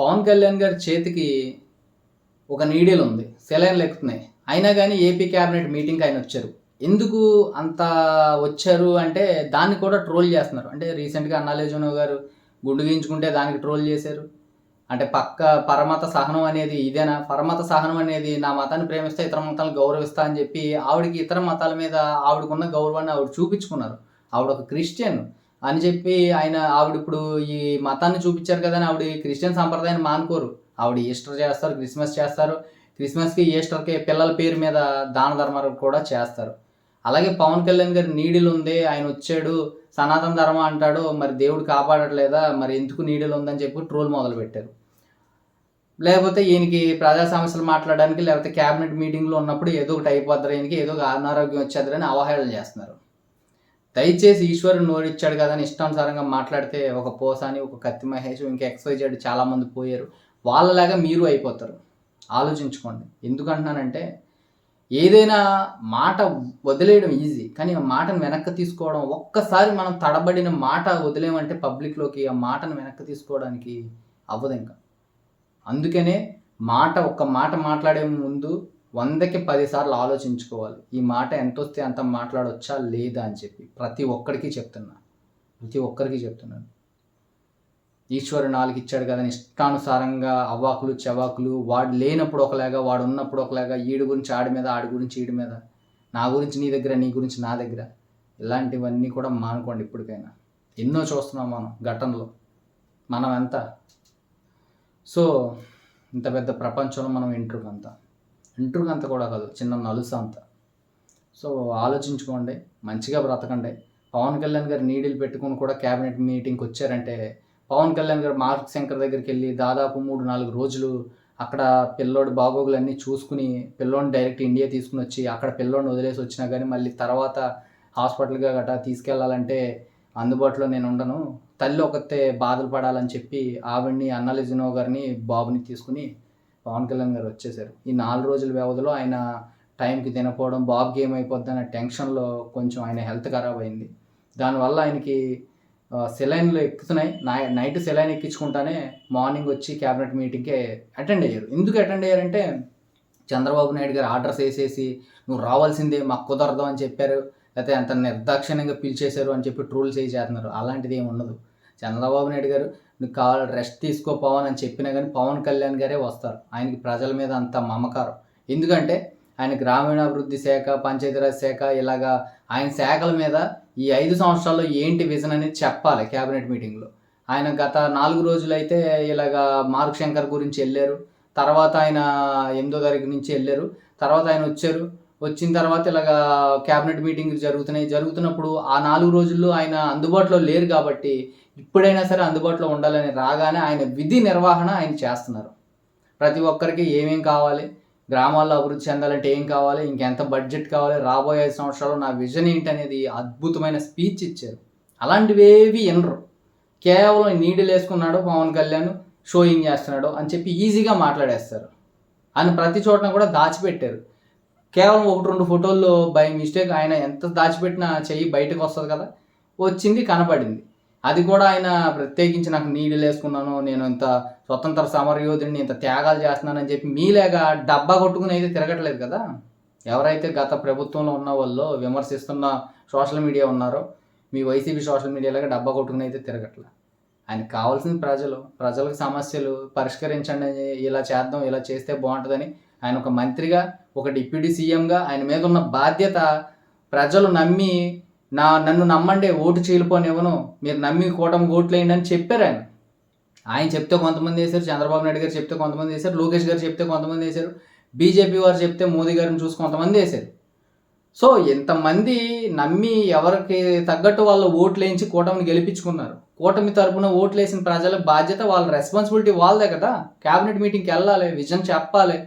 పవన్ కళ్యాణ్ గారి చేతికి ఒక నీడిల్ ఉంది. సెలైన్లు ఎక్కుతున్నాయి. అయినా కానీ ఏపీ క్యాబినెట్ మీటింగ్కి ఆయన వచ్చారు. ఎందుకు అంత వచ్చారు అంటే దాన్ని కూడా ట్రోల్ చేస్తున్నారు. అంటే రీసెంట్గా అన్నాలేజునో గారు గుండు గీయించుకుంటే దానికి ట్రోల్ చేశారు. అంటే పక్క పరమత సహనం అనేది ఇదేనా? పరమత సహనం అనేది నా మతాన్ని ప్రేమిస్తే ఇతర మతాలను గౌరవిస్తా అని చెప్పి ఆవిడకి ఇతర మతాల మీద ఆవిడకున్న గౌరవాన్ని ఆవిడ చూపించుకున్నారు. ఆవిడ ఒక క్రిస్టియన్ అని చెప్పి ఆయన ఆవిడ ఇప్పుడు ఈ మతాన్ని చూపించారు కదా అని ఆవిడ క్రిస్టియన్ సంప్రదాయాన్ని మానుకోరు. ఆవిడ ఈస్టర్ చేస్తారు క్రిస్మస్ చేస్తారు. క్రిస్మస్కి ఈస్టర్కి పిల్లల పేరు మీద దాన ధర్మాలు కూడా చేస్తారు. అలాగే పవన్ కళ్యాణ్ గారి నీడిలు ఉంది ఆయన వచ్చాడు సనాతన ధర్మం అంటాడు మరి దేవుడు కాపాడట్లేదా మరి ఎందుకు నీడిలు ఉందని చెప్పి ట్రోల్ మొదలు పెట్టారు లేకపోతే ఈయనకి ప్రజా సమస్యలు మాట్లాడడానికి లేకపోతే క్యాబినెట్ మీటింగ్లో ఉన్నప్పుడు ఏదో ఒకటి అయిపోద్దారు ఈయనకి ఏదో ఒక అనారోగ్యం వచ్చేద్దరని అవహేళన చేస్తున్నారు. దయచేసి ఈశ్వరుడు నోరిచ్చాడు కదా అని ఇష్టానుసారంగా మాట్లాడితే ఒక పోసాని ఒక కత్తి మహేష్ ఇంకా ఎక్స్వైజెడ్ చాలామంది పోయారు. వాళ్ళలాగా మీరు అయిపోతారు. ఆలోచించుకోండి. ఎందుకంటున్నానంటే ఏదైనా మాట వదిలేయడం ఈజీ కానీ ఆ మాటను వెనక్కి తీసుకోవడం ఒక్కసారి మనం తడబడిన మాట వదిలేమంటే పబ్లిక్లోకి ఆ మాటను వెనక్కి తీసుకోవడానికి అవ్వదు ఇంకా. అందుకనే మాట ఒక్క మాట మాట్లాడే ముందు వందకి పదిసార్లు ఆలోచించుకోవాలి. ఈ మాట ఎంత వస్తే అంత మాట్లాడొచ్చా? లేదా? అని చెప్పి ప్రతి ఒక్కరికి చెప్తున్నా. ప్రతి ఒక్కరికి చెప్తున్నాను. ఈశ్వరుడు నాలుగు ఇచ్చాడు కదా అని ఇష్టానుసారంగా అవ్వాకులు చెవాకులు వాడు లేనప్పుడు ఒకలాగా వాడు ఉన్నప్పుడు ఒకలాగా ఈడు గురించి ఆడి మీద ఆడి గురించి ఈడి మీద నా గురించి నీ దగ్గర నీ గురించి నా దగ్గర ఇలాంటివన్నీ కూడా మానుకోండి ఇప్పటికైనా. ఎన్నో చూస్తున్నాం మనం ఘటనలో. మనం ఎంత సో ఇంత పెద్ద ప్రపంచంలో మనం ఇంటర్ అంతా ఇంటర్వ్యూ అంత కూడా కాదు చిన్న నలుసు అంత. సో ఆలోచించుకోండి మంచిగా బ్రతకండి. పవన్ కళ్యాణ్ గారు నీడిల్ పెట్టుకుని కూడా క్యాబినెట్ మీటింగ్కి వచ్చారంటే పవన్ కళ్యాణ్ గారు మార్క్ శంకర్ దగ్గరికి వెళ్ళి దాదాపు మూడు నాలుగు రోజులు అక్కడ పిల్లోడు బాగోగులన్నీ చూసుకుని పిల్లోని డైరెక్ట్ ఇండియా తీసుకుని వచ్చి అక్కడ పిల్లోడిని వదిలేసి వచ్చినా కానీ మళ్ళీ తర్వాత హాస్పిటల్గా గట్రా తీసుకెళ్ళాలంటే అందుబాటులో నేను ఉండను. తల్లి ఒకతే బాధలు పడాలని చెప్పి ఆవిడ్ని అన్నలిజినో గారిని బాబుని తీసుకుని పవన్ కళ్యాణ్ గారు వచ్చేసారు. ఈ నాలుగు రోజుల వ్యవధిలో ఆయన టైంకి తినకపోవడం బాబ్ గేమ్ అనే టెన్షన్లో కొంచెం ఆయన హెల్త్ ఖరాబ్ అయింది. దానివల్ల ఆయనకి సెలైన్లు ఎక్కుతున్నాయి. నై నైట్ సెలైన్ ఎక్కించుకుంటానే మార్నింగ్ వచ్చి క్యాబినెట్ మీటింగ్కి అటెండ్ అయ్యారు. ఎందుకు అటెండ్ అయ్యారంటే చంద్రబాబు నాయుడు గారు ఆర్డర్స్ వేసేసి నువ్వు రావాల్సిందే మాకు కుదరదు అని చెప్పారు. లేకపోతే అంత నిర్దాక్షిణ్యంగా పిలిచేశారు అని చెప్పి ట్రోల్ చేసి చేస్తున్నారు అలాంటిది ఏమి ఉండదు. చంద్రబాబు నాయుడు గారు నువ్వు కావాలి రెస్ట్ తీసుకో పవన్ అని చెప్పినా కానీ పవన్ కళ్యాణ్ గారే వస్తారు. ఆయనకి ప్రజల మీద అంత మమకారం. ఎందుకంటే ఆయన గ్రామీణాభివృద్ధి శాఖ పంచాయతీరాజ్ శాఖ ఇలాగా ఆయన శాఖల మీద ఈ ఐదు సంవత్సరాల్లో ఏంటి విజన్ అనేది చెప్పాలి క్యాబినెట్ మీటింగ్లో ఆయన గత నాలుగు రోజులు అయితే ఇలాగా మార్క్ శంకర్ గురించి వెళ్ళారు. తర్వాత ఆయన ఎనిమిదో తారీఖు నుంచి వెళ్ళారు. తర్వాత ఆయన వచ్చారు. వచ్చిన తర్వాత ఇలాగా క్యాబినెట్ మీటింగ్ జరుగుతున్నాయి. జరుగుతున్నప్పుడు ఆ నాలుగు రోజుల్లో ఆయన అందుబాటులో లేరు కాబట్టి ఇప్పుడైనా సరే అందుబాటులో ఉండాలని రాగానే ఆయన విధి నిర్వహణ ఆయన చేస్తున్నారు. ప్రతి ఒక్కరికి ఏమేం కావాలి? గ్రామాల్లో అభివృద్ధి చెందాలంటే ఏం కావాలి? ఇంకెంత బడ్జెట్ కావాలి? రాబోయే ఐదు సంవత్సరాలు నా విజన్ ఏంటి అనేది అద్భుతమైన స్పీచ్ ఇచ్చారు. అలాంటివేవి వినరు. కేవలం నీడలు వేసుకున్నాడు పవన్ కళ్యాణ్ షోయింగ్ చేస్తున్నాడు అని చెప్పి ఈజీగా మాట్లాడేస్తారు. అని ప్రతి చోటన కూడా దాచిపెట్టారు. కేవలం ఒకటి రెండు ఫోటోల్లో బై మిస్టేక్ ఆయన ఎంత దాచిపెట్టినా చెయ్యి బయటకు వస్తుంది కదా వచ్చింది కనపడింది. అది కూడా ఆయన ప్రత్యేకించి నాకు నీళ్ళు వేసుకున్నాను నేను ఇంత స్వతంత్ర సమరయోధుడిని ఇంత త్యాగాలు చేస్తున్నానని చెప్పి మీలేగా డబ్బా కొట్టుకుని అయితే తిరగట్లేదు కదా. ఎవరైతే గత ప్రభుత్వంలో ఉన్న వాళ్ళు విమర్శిస్తున్న సోషల్ మీడియా ఉన్నారో మీ వైసీపీ సోషల్ మీడియాలాగా డబ్బా కొట్టుకుని అయితే తిరగట్లే. ఆయనకు కావాల్సింది ప్రజలు ప్రజలకు సమస్యలు పరిష్కరించండి ఇలా చేద్దాం ఇలా చేస్తే బాగుంటుందని ఆయన ఒక మంత్రిగా ఒక డిప్యూటీ సీఎంగా ఆయన మీద ఉన్న బాధ్యత ప్రజలు నమ్మి నా నన్ను నమ్మండి ఓటు చీలిపోనివ్వను మీరు నమ్మి కూటమి ఓట్లు వేయండి అని చెప్పారు ఆయన. ఆయన చెప్తే కొంతమంది వేశారు చంద్రబాబు నాయుడు గారు చెప్తే కొంతమంది వేశారు లోకేష్ గారు చెప్తే కొంతమంది వేశారు బీజేపీ వారు చెప్తే మోదీ గారిని చూసి కొంతమంది వేశారు. సో ఎంతమంది నమ్మి ఎవరికి తగ్గట్టు వాళ్ళు ఓట్లు వేయించి కూటమిని గెలిపించుకున్నారు. కూటమి తరపున ఓట్లు వేసిన ప్రజల బాధ్యత వాళ్ళ రెస్పాన్సిబిలిటీ వాళ్ళదే కదా. క్యాబినెట్ మీటింగ్కి వెళ్ళాలి విజన్ చెప్పాలి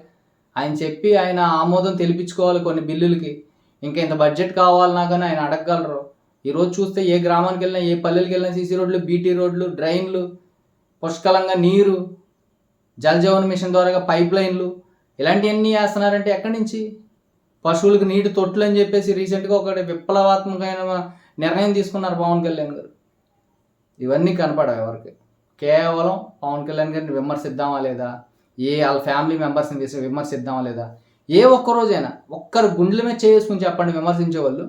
ఆయన చెప్పి ఆయన ఆమోదం తెలిపించుకోవాలి కొన్ని బిల్లులకి. ఇంకా ఇంత బడ్జెట్ కావాలన్నా కానీ ఆయన అడగగలరు. ఈరోజు చూస్తే ఏ గ్రామానికి వెళ్ళినా ఏ పల్లెలకి వెళ్ళినా సీసీ రోడ్లు బీటీ రోడ్లు డ్రైన్లు పుష్కలంగా నీరు జల్ జీవన్ మిషన్ ద్వారా పైప్ లైన్లు ఇలాంటివన్నీ వేస్తున్నారంటే ఎక్కడి నుంచి? పశువులకు నీటి తొట్లు అని చెప్పేసి రీసెంట్గా ఒకటి విప్లవాత్మకమైన నిర్ణయం తీసుకున్నారు పవన్ కళ్యాణ్ గారు. ఇవన్నీ కనపడవు ఎవరికి. కేవలం పవన్ కళ్యాణ్ గారిని విమర్శిద్దామా లేదా? ఏ వాళ్ళ ఫ్యామిలీ మెంబర్స్ని తీసి విమర్శిద్దామా లేదా? ఏ ఒక్కరోజైనా ఒక్కరు గుండెల మీద చేసుకుని చెప్పండి విమర్శించే వాళ్ళు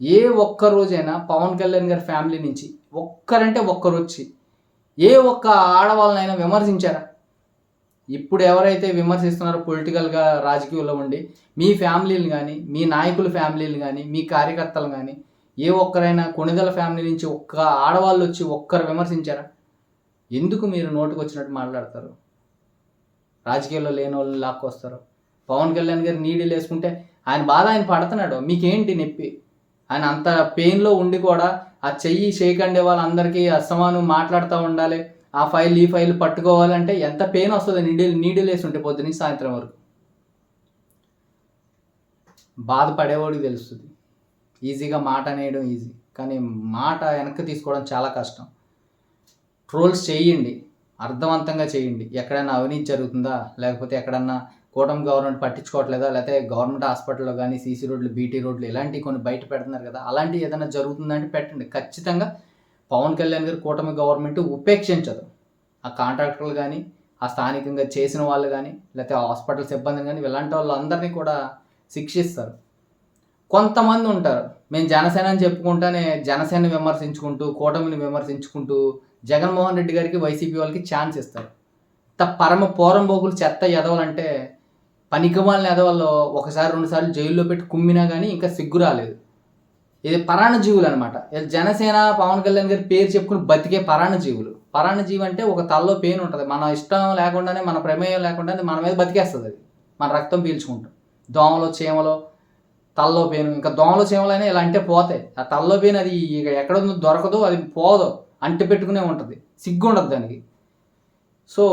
ఏ ఒక్క రోజైనా పవన్ కళ్యాణ్ గారి ఫ్యామిలీ నుంచి ఒక్కరంటే ఒక్కరు వచ్చి ఏ ఒక్క ఆడవాళ్ళనైనా విమర్శించారా? ఇప్పుడు ఎవరైతే విమర్శిస్తున్నారో పొలిటికల్గా రాజకీయంలో ఉండి మీ ఫ్యామిలీలు కానీ మీ నాయకుల ఫ్యామిలీలు కానీ మీ కార్యకర్తలు కానీ ఏ ఒక్కరైనా కొణిదల ఫ్యామిలీ నుంచి ఒక్క ఆడవాళ్ళు వచ్చి ఒక్కరు విమర్శించారా? ఎందుకు మీరు నోటుకు వచ్చినట్టు మాట్లాడతారు? రాజకీయాల్లో లేని వాళ్ళు లాక్కొస్తారు. పవన్ కళ్యాణ్ గారు నీడీలు వేసుకుంటే ఆయన బాధ ఆయన పడుతున్నాడు. మీకేంటి నొప్పి? ఆయన అంత పెయిన్లో ఉండి కూడా ఆ చెయ్యి చేయకండి వాళ్ళందరికీ అసమానం మాట్లాడుతూ ఉండాలి. ఆ ఫైల్ ఈ ఫైల్ పట్టుకోవాలంటే ఎంత పెయిన్ వస్తుంది నీడీలు నీడీలు వేసి ఉంటే సాయంత్రం వరకు. బాధపడేవాడికి తెలుస్తుంది. ఈజీగా మాట అనేయడం ఈజీ. కానీ మాట వెనక్కి తీసుకోవడం చాలా కష్టం. ట్రోల్స్ చేయండి. అర్థవంతంగా చేయండి. ఎక్కడైనా అవినీతి జరుగుతుందా? లేకపోతే ఎక్కడన్నా కూటమి గవర్నమెంట్ పట్టించుకోవట్లేదా? లేకపోతే గవర్నమెంట్ హాస్పిటల్లో కానీ సీసీ రోడ్లు బీటీ రోడ్లు ఇలాంటివి కొన్ని బయట పెడుతున్నారు కదా అలాంటివి ఏదైనా జరుగుతుందంటే పెట్టండి. ఖచ్చితంగా పవన్ కళ్యాణ్ గారు కూటమి గవర్నమెంట్ ఉపేక్షించదు. ఆ కాంట్రాక్టర్లు కానీ ఆ స్థానికంగా చేసిన వాళ్ళు కానీ లేకపోతే హాస్పిటల్ సిబ్బందిని కానీ ఇలాంటి వాళ్ళందరినీ కూడా శిక్షిస్తారు. కొంతమంది ఉంటారు. మేము జనసేన అని చెప్పుకుంటానే జనసేన విమర్శించుకుంటూ కూటమిని విమర్శించుకుంటూ జగన్మోహన్ రెడ్డి గారికి వైసీపీ వాళ్ళకి ఛాన్స్ ఇస్తారు. త పరమ పోరంబోకులు చెత్త ఎదవాలంటే పనికిమాలిన ఎదవల్లో ఒకసారి రెండుసార్లు జైల్లో పెట్టి కుమ్మినా కానీ ఇంకా సిగ్గు రాలేదు. ఇది పరాణజీవులు అనమాట జనసేన పవన్ కళ్యాణ్ గారి పేరు చెప్పుకుని బతికే పరాణజీవులు. పరాణజీవి అంటే ఒక తల్లో పెయిన్ ఉంటుంది. మన ఇష్టం లేకుండానే మన ప్రమేయం లేకుండానే మన మీద బతికేస్తుంది అది. మన రక్తం పీల్చుకుంటాం. దోమలు చీమలో తల్లో పెయిన్ ఇంకా దోమలు చీమలైనా ఇలా అంటే పోతాయి. ఆ తల్లో పెయిన్ అది ఇక ఎక్కడ ఉందో దొరకదు అది పోదు అంటి పెట్టుకునే ఉంటుంది. సిగ్గు ఉండదు దానికి. సో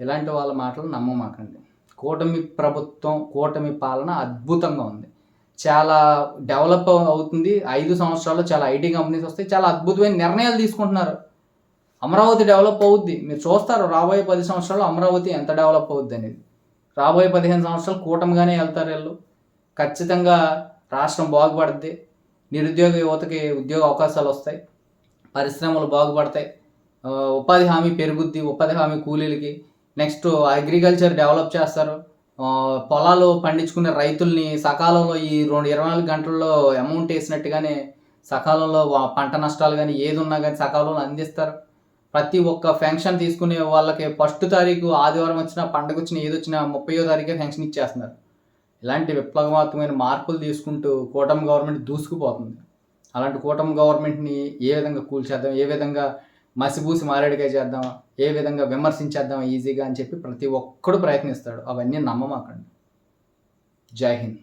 ఇలాంటి వాళ్ళ మాటలు నమ్మమాకండి. కూటమి ప్రభుత్వం కూటమి పాలన అద్భుతంగా ఉంది. చాలా డెవలప్ అవుతుంది. ఐదు సంవత్సరాల్లో చాలా ఐటీ కంపెనీస్ వస్తాయి. చాలా అద్భుతమైన నిర్ణయాలు తీసుకుంటున్నారు. అమరావతి డెవలప్ అవుద్ది. మీరు చూస్తారు రాబోయే పది సంవత్సరాలు అమరావతి ఎంత డెవలప్ అవుద్ది అనేది. రాబోయే పదిహేను సంవత్సరాలు కూటమిగానే వెళ్తారు వీళ్ళు. ఖచ్చితంగా రాష్ట్రం బాగుపడుద్ది. నిరుద్యోగ యువతకి ఉద్యోగ అవకాశాలు వస్తాయి. పరిశ్రమలు బాగుపడతాయి. ఉపాధి హామీ పెరుగుద్ది. ఉపాధి హామీ కూలీలకి నెక్స్ట్ అగ్రికల్చర్ డెవలప్ చేస్తారు. పొలాలు పండించుకునే రైతుల్ని సకాలంలో ఈ రెండు ఇరవై నాలుగు గంటల్లో అమౌంట్ వేసినట్టుగానే సకాలంలో పంట నష్టాలు కానీ ఏది ఉన్నా కానీ సకాలంలో అందిస్తారు. ప్రతి ఒక్క ఫెన్షన్ తీసుకునే వాళ్ళకి ఫస్ట్ తారీఖు ఆదివారం వచ్చినా పండగ వచ్చినా ఏది వచ్చినా ముప్పయో తారీఖే ఫెన్షన్ ఇచ్చేస్తున్నారు. ఇలాంటి విప్లవాత్మకమైన మార్పులు తీసుకుంటూ కూటమి గవర్నమెంట్ దూసుకుపోతుంది. అలాంటి కూటమి గవర్నమెంట్ని ఏ విధంగా కూల్చేద్దాం ఏ విధంగా మసిబూసి మారేడుగా చేద్దాం ఏ విధంగా విమర్శించేద్దాం ఈజీగా అని చెప్పి ప్రతి ఒక్కడు ప్రయత్నిస్తాడు. అవన్నీ నమ్మమాకండి. జై హింద్.